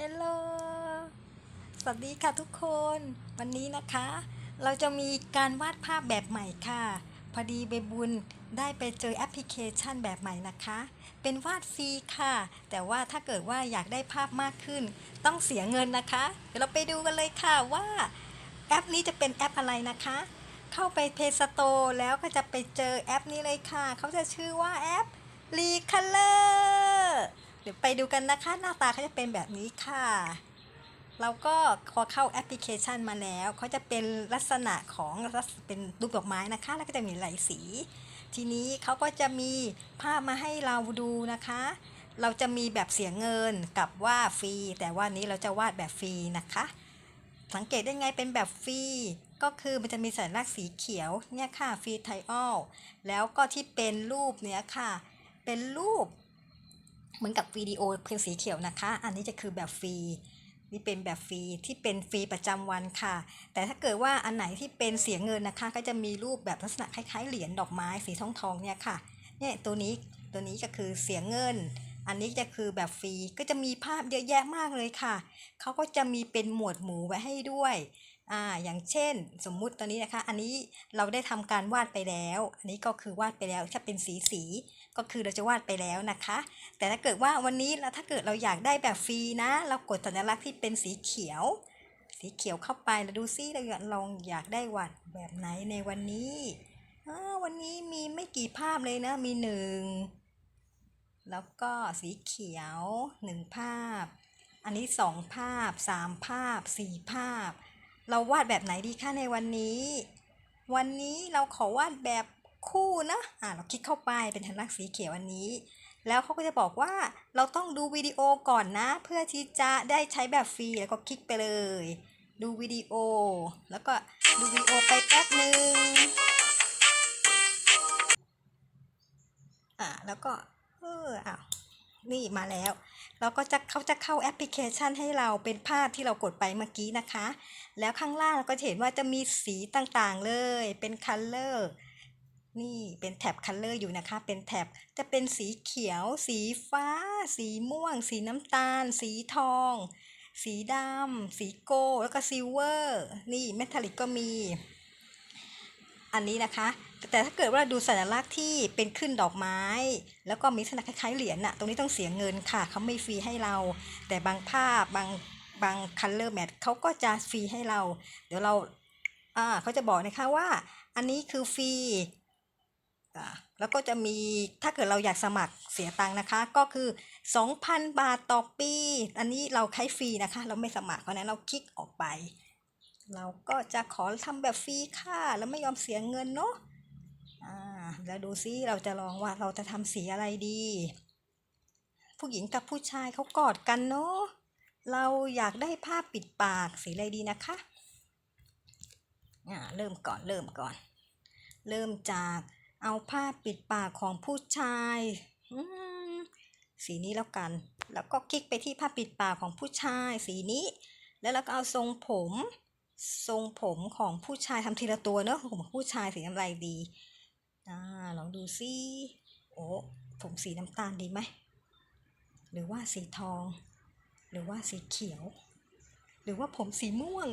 ฮลโหล สวัสดีค่ะทุกคน วันนี้นะคะ เราจะมีการวาดภาพแบบใหม่ค่ะ พอดีใบบุญได้ไปเจอแอปพลิเคชันแบบใหม่นะคะ เป็นวาดฟรีค่ะ แต่ว่าถ้าเกิดว่าอยากได้ภาพมากขึ้น ต้องเสียเงินนะคะ เดี๋ยวเราไปดูกันเลยค่ะว่าแอปนี้จะเป็นแอปอะไรนะคะ เข้าไป Play Store แล้วก็จะไปเจอแอปนี้เลยค่ะ เขาจะชื่อว่าแอป Recolor เเดี๋ยวไปดูกันนะคะ หน้าตาเขาจะเป็นแบบนี้ค่ะ เราก็พอเข้าแอปพลิเคชันมาแล้วเขาจะเป็นลักษณะของลักษเป็นรูปดอกไม้นะคะ แล้วก็จะมีหลายสี ทีนี้เขาก็จะมีภาพมาให้เราดูนะคะ เราจะมีแบบเสียเงินกับว่าฟรี แต่ว่านี้เราจะวาดแบบฟรีนะคะ สังเกตได้ไงเป็นแบบฟรีก็คือมันจะมีสัญลักษณ์สีเขียวเนี่ยค่ะฟรีไทออลแล้วก็ที่เป็นรูปเนี้ยค่ะ เป็นรูป เหมือนกับวิดีโอเพียงสีเขียวนะคะ อันนี้จะคือแบบฟรีนี่เป็นแบบฟรีที่เป็นฟรีประจำวันค่ะ แต่ถ้าเกิดว่าอันไหนที่เป็นเสียเงินนะคะ ก็จะมีรูปแบบลักษณะคล้ายๆเหรียญดอกไม้สีทองทองเนี่ยค่ะเนี่ยตัวนี้ตัวนี้ก็คือเสียเงิน อันนี้จะคือแบบฟรีก็จะมีภาพเยอะแยะมากเลยค่ะเขาก็จะมีเป็นหมวดหมู่ไว้ให้ด้วย อ่าอย่างเช่นสมมุติตอนนี้นะคะ อันนี้เราได้ทำการวาดไปแล้ว อันนี้ก็คือวาดไปแล้วถ้าเป็นสีสีก็คือเราจะวาดไปแล้วนะคะ แต่ถ้าเกิดว่าวันนี้แล้วถ้าเกิดเราอยากได้แบบฟรีนะ เรากดสัญลักษณ์ที่เป็นสีเขียว สีเขียวเข้าไปแล้วดูซิเราลองอยากได้วาดแบบไหนในวันนี้อ่าวันนี้มีไม่กี่ภาพเลยนะมีหนึ่งแล้วก็สีเขียวหนึ่งภาพ อันนี้สองภาพสามภาพสี่ภาพ เราวาดแบบไหนดีคะในวันนี้ วันนี้เราขอวาดแบบคู่นะอ่าเราคลิกเข้าไปเป็นสัญลักษ์สีเขียวอันนี้ แล้วเขาก็จะบอกว่าเราต้องดูวิดีโอก่อนนะ เพื่อที่จะได้ใช้แบบฟรีแล้วก็คลิกไปเลย ดูวิดีโอ แล้วก็ดูวิดีโอไปแป๊บหนึ่งอ่าแล้วก็เอออ้าว นี่มาแล้วเราก็จะเขาจะเข้าแอปพลิเคชันให้เราเป็นภาพที่เรากดไปเมื่อกี้นะคะ แล้วข้างล่างเราก็จะเห็นว่าจะมีสีต่างๆเลย เป็นคัลเลอร์นี่เป็นแท็บคัลเลอร์อยู่นะคะ เป็นแท็บจะเป็นสีเขียว สีฟ้า สีม่วง สีน้ำตาล สีทอง สีดำสีโกลแล้วก็ซิลเวอร์ นี่เมทัลลิกก็มี อันนี้นะคะ แต่ถ้าเกิดว่าดูสัญลักษณ์ที่เป็นขึ้นดอกไม้ แล้วก็มีลักษณะคล้ายๆเหรียญน่ะตรงนี้ต้องเสียเงินค่ะเขาไม่ฟรีให้เรา แต่บางภาพบางบางคัลเลอร์แมทเขาก็จะฟรีให้เรา เดี๋ยวเราอ่าเขาจะบอกนะคะว่า อันนี้คือฟรีอ่าแล้วก็จะมีถ้าเกิดเราอยากสมัครเสียตังค์นะคะ ก็คือ 2,000 บาทต่อปี อันนี้เราใช้ฟรีนะคะ เราไม่สมัครเพราะฉะนั้นเราคลิกออกไป เราก็จะขอทำแบบฟรีค่ะ แล้วไม่ยอมเสียเงินเนาะ อ่าแล้วดูซิเราจะลองว่าเราจะทำสีอะไรดี ผู้หญิงกับผู้ชายเขากอดกันเนาะเราอยากได้ภาปิดปากสีอะไรดีนะคะอ่าเริ่มก่อนเริ่มก่อน เริ่มจากเอาผ้าปิดปากของผู้ชายสีนี้แล้วกัน แล้วก็คลิกไปที่ผ้าปิดปากของผู้ชายสีนี้ แล้วเราก็เอาทรงผม ทรงผมของผู้ชายทำทีละตัวเนอะผมผู้ชายสีอะไรดี อ่าลองดูซิโอ้ผมสีน้ำตาลดีไหม หรือว่าสีทอง หรือว่าสีเขียว หรือว่าผมสีม่วง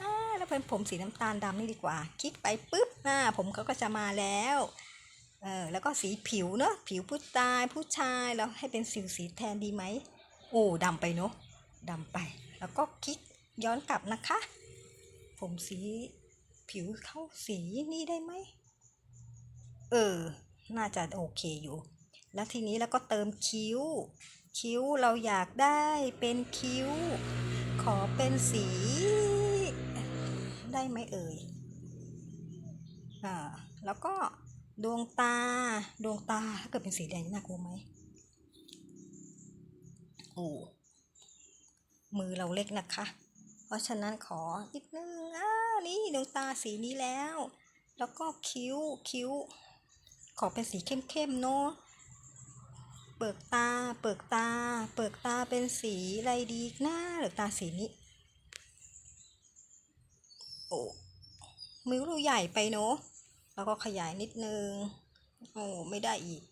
อ่าแล้วเป็นผมสีน้ำตาลดำนี่ดีกว่า คลิกไปปุ๊บอ่าผมเขาก็จะมาแล้วเออแล้วก็สีผิวเนอะผิวผู้ชายผู้ชายแล้วให้เป็นสิวสีแทนดีไหมโอ้ดำไปเนอะดำไป แล้วก็คลิกย้อนกลับนะคะ ผมสีผิวเข้าสีนี่ได้ไหม เออ น่าจะโอเคอยู่ แล้วทีนี้แล้วก็เติมคิ้ว คิ้วเราอยากได้เป็นคิ้ว ขอเป็นสี ได้ไหมเอ่ย อ่า แล้วก็ดวงตา ดวงตาถ้าเกิดเป็นสีแดงน่ากลัวไหมโอ้มือเราเล็กนะคะ เพราะฉะนั้นขอนิดนึงอ่านี่ดวงตาสีนี้แล้ว แล้วก็คิ้ว คิ้ว ขอเป็นสีเข้มๆเนาะเปิกตา เปิกตา เปิกตาเป็นสีอะไรดีหน้าหรือตาสีนี้ โอ้มือเราใหญ่ไปเนาะแล้วก็ขยายนิดนึง โอ้ไม่ได้อีก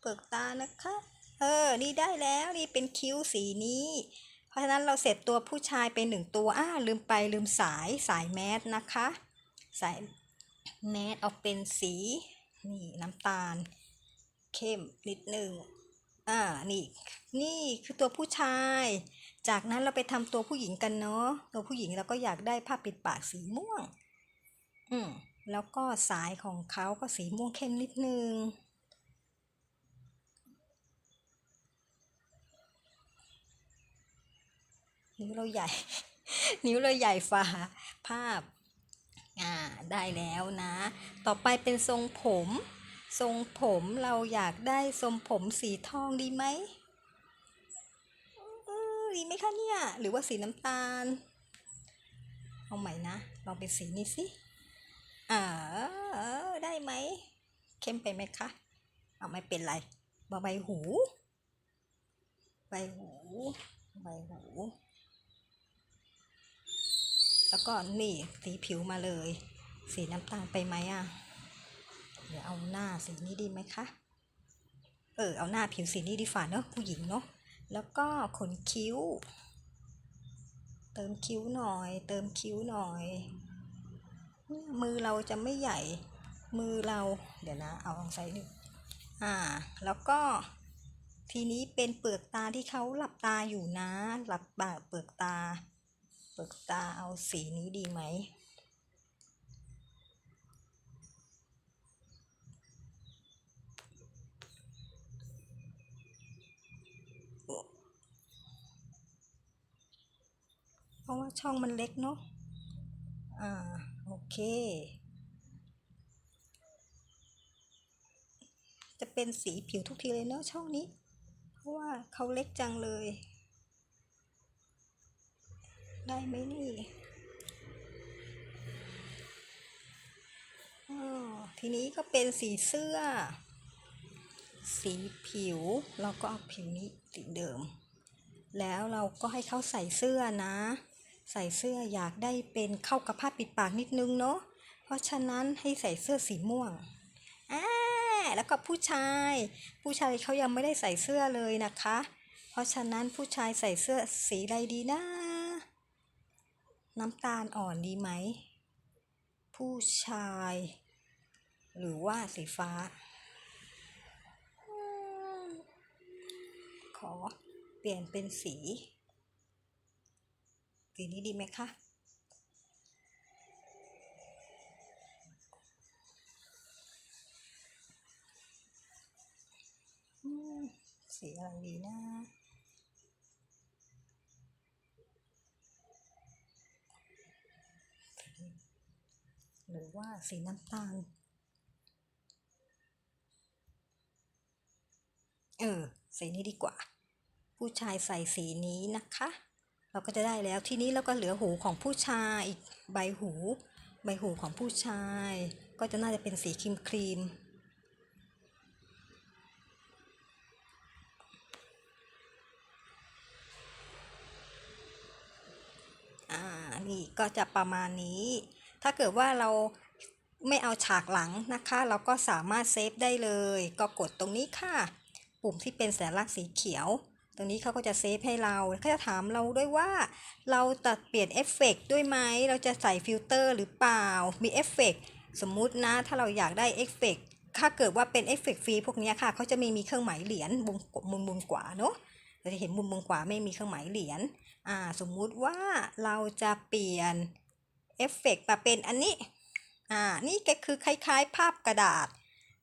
เปิกตานะคะ เออ นี่ได้แล้วนี่เป็นคิ้วสีนี้ เพราะฉะนั้นเราเสร็จตัวผู้ชายไปหนึ่งตัว อ้าลืมไปลืมสายสายแมสนะคะ สายแมสเอาเป็นสี นี่น้ำตาล เข้มนิดหนึ่งอ่านี่นี่คือตัวผู้ชาย จากนั้นเราไปทำตัวผู้หญิงกันเนาะตัวผู้หญิงเราก็อยากได้ผ้าปิดปากสีม่วง อืมแล้วก็สายของเขาก็สีม่วงเข้มนิดนึงนิ้วเราใหญ่ นิ้วเราใหญ่ฝ่าภาพ อ่าได้แล้วนะ ต่อไปเป็นทรงผม ทรงผมเราอยากได้ทรงผมสีทองดีไหมดีไหมคะเนี่ย หรือว่าสีน้ำตาล เอาใหม่นะ ลองเป็นสีนี้สิอ่าเออได้ไหม เข้มไปไหมคะ เอาไม่เป็นไรบใบหู ใบหู ใบหู แล้วก็นี่สีผิวมาเลย สีน้ำตาลไปไหมอะ เดี๋ยวเอาหน้าสีนี้ดีไหมคะ เออ เอาหน้าผิวสีนี้ดีฝ่าเนอะผู้หญิงเนอะแล้วก็ขนคิ้ว เติมคิ้วหน่อย เติมคิ้วหน่อย มือเราจะไม่ใหญ่ มือเรา เดี๋ยวนะ เอาลองใส่นี่อ่า แล้วก็ทีนี้เป็นเปลือกตาที่เขาหลับตาอยู่นะ หลับตาเปลือกตา ปลือกตาเอาสีนี้ดีไหม เพราะว่าช่องมันเล็กเนาะ อ่า โอเค จะเป็นสีผิวทุกทีเลยเนาะช่องนี้ เพราะว่าเขาเล็กจังเลย ได้ไหมนี่อทีนี้ก็เป็นสีเสื้อ สีผิว เราก็เอาผิวนี้สีเดิม แล้วเราก็ให้เขาใส่เสื้อนะ ใส่เสื้ออยากได้เป็นเข้ากับผ้าปิดปากนิดนึงเนาะเพราะฉะนั้นให้ใส่เสื้อสีม่วงอ่าแล้วก็ผู้ชาย ผู้ชายเขายังไม่ได้ใส่เสื้อเลยนะคะ เพราะฉะนั้นผู้ชายใส่เสื้อสีอะไรดีนะ น้ำตาลอ่อนดีไหม ผู้ชาย หรือว่าสีฟ้า ขอเปลี่ยนเป็นสี สีนี้ดีไหมคะสีอะไรดีนะ รือว่าสีน้ำตาล เออ สีนี้ดีกว่า ผู้ชายใส่สีนี้นะคะ เราก็จะได้แล้วทีนี้เราก็เหลือหูของผู้ชายอีกใบหู ใบหูของผู้ชาย ก็จะน่าจะเป็นสีครีมครีมอ่านี่ก็จะประมาณนี้ ถ้าเกิดว่าเราไม่เอาฉากหลังนะคะ เราก็สามารถเซฟได้เลย ก็กดตรงนี้ค่ะ ปุ่มที่เป็นสัญลักษณ์สีเขียว ตรงนี้เขาก็จะเซฟให้เราเขาจะถามเราด้วยว่า เราตัดเปลี่ยนเอฟเฟกต์ด้วยไหม เราจะใส่ฟิลเตอร์หรือเปล่า มีเอฟเฟกต์สมมุตินะ ถ้าเราอยากได้เอฟเฟกต์ถ้าเกิดว่าเป็นเอฟเฟกต์ฟรีพวกนี้ค่ะเขาจะไม่มีเครื่องหมายเหรียญมุมมุมมุมขวาเนาะเราจะเห็นมุมมุมขวาไม่มีเครื่องหมายเหรียญอ่าสมมุติว่าเราจะเปลี่ยน เอฟเฟกต์มาเป็นอันนี้ อ่า นี่ก็คือคล้ายๆ ภาพกระดาษ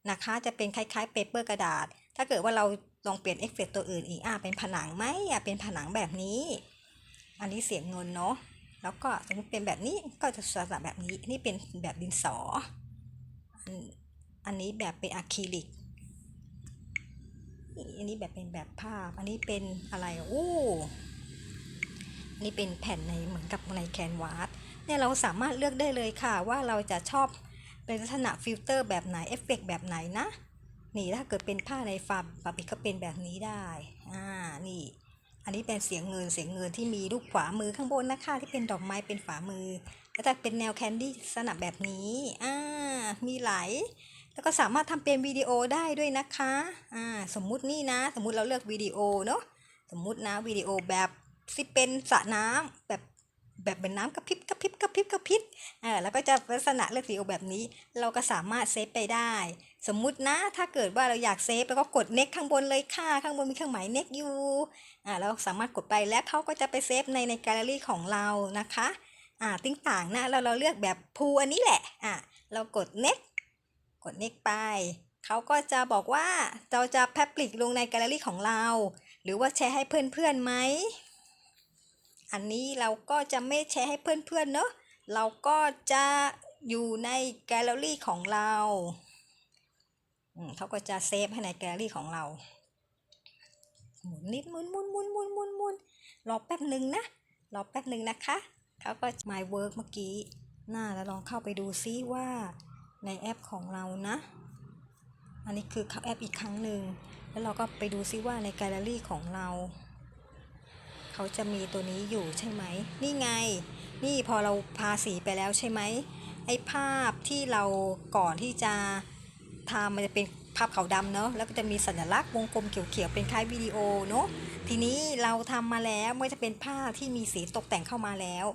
นะคะ จะเป็นคล้ายๆเปเปอร์กระดาษ ถ้าเกิดว่าเราลองเปลี่ยนเอฟเฟกต์ตัวอื่นอีก อ่า เป็นผนังไหมอ่าเป็นผนังแบบนี้ อันนี้เสียงเงินเนาะ แล้วก็สมมติเป็นแบบนี้ก็จะลักษณะแบบนี้ นี่เป็นแบบดินสอ อันอันนี้แบบเป็นอะคริลิก อันนี้แบบเป็นแบบภาพ อันนี้เป็นอะไร อู้ นี่เป็นแผ่นในเหมือนกับในแคนวาสเนี่ยเราสามารถเลือกได้เลยค่ะ ว่าเราจะชอบเป็นลักษณะฟิลเตอร์แบบไหนเอฟเฟกแบบไหนนะ นี่ถ้าเกิดเป็นผ้าในฟาร์มฟาบิกก็เป็นแบบนี้ได้อ่านี่ อันนี้เป็นเสียงเงินเสียงเงินที่มีรูปขวามือข้างบนนะคะที่เป็นดอกไม้เป็นฝามือแล้วถ้าเป็นแนวแคนดี้ลักษณะแบบนี้อ่ามีหลายแล้วก็สามารถทำเป็นวิดีโอได้ด้วยนะคะอ่าสมมุตินี่นะ สมมุติเราเลือกวิดีโอเนาะสมมุตินะวิดีโอแบบ ที่เป็นสระน้ำแบบแบบเป็นน้ำกระพริบกระพริบกระพริบกระพริบอ่าแล้วก็จะลักษณะเลือกวิดีโอแบบนี้ เราก็สามารถเซฟไปได้ สมมุตินะถ้าเกิดว่าเราอยากเซฟแล้วก็กด next ข้างบนเลยค่ะ ข้างบนมีเครื่องหมาย next อยู่อ่าเราสามารถกดไปแล้วเขาก็จะไปเซฟในในแกลเลอรี่ของเรานะคะอ่าติ้งต่างนะเราเราเลือกแบบพูอันนี้แหละอ่าเรากด next กด next ไปเขาก็จะบอกว่าเราจะแพปลิกลงในแกลเลอรี่ของเรา หรือว่าแชร์ให้เพื่อนๆไหม อันนี้เราก็จะไม่แชร์ให้เพื่อนๆเนอะเราก็จะอยู่ในแกลเลอรี่ของเราอืมเขาก็จะเซฟให้ในแกลเลอรี่ของเราหมุนนิดหมุนหมุนหมุนหมุนหมุนหมุนรอแป๊บหนึ่งนะรอแป๊บหนึ่งนะคะเขาก็ My Work เมื่อกี้น่าเราลองเข้าไปดูซิว่าในแอปของเรานะ อันนี้คือเข้าแอปอีกครั้งหนึ่งแล้วเราก็ไปดูซิว่าในแกลเลอรี่ของเรา เขาจะมีตัวนี้อยู่ใช่ไหม นี่ไง นี่พอเราพาสีไปแล้วใช่ไหมไอ้ภาพที่เราก่อนที่จะทำมันจะเป็นภาพขาวดำเนาะแล้วก็จะมีสัญลักษณ์วงกลมเขียวๆเป็นคล้ายวิดีโอเนาะทีนี้เราทำมาแล้วไม่ว่าจะเป็นภาพที่มีสีตกแต่งเข้ามาแล้ว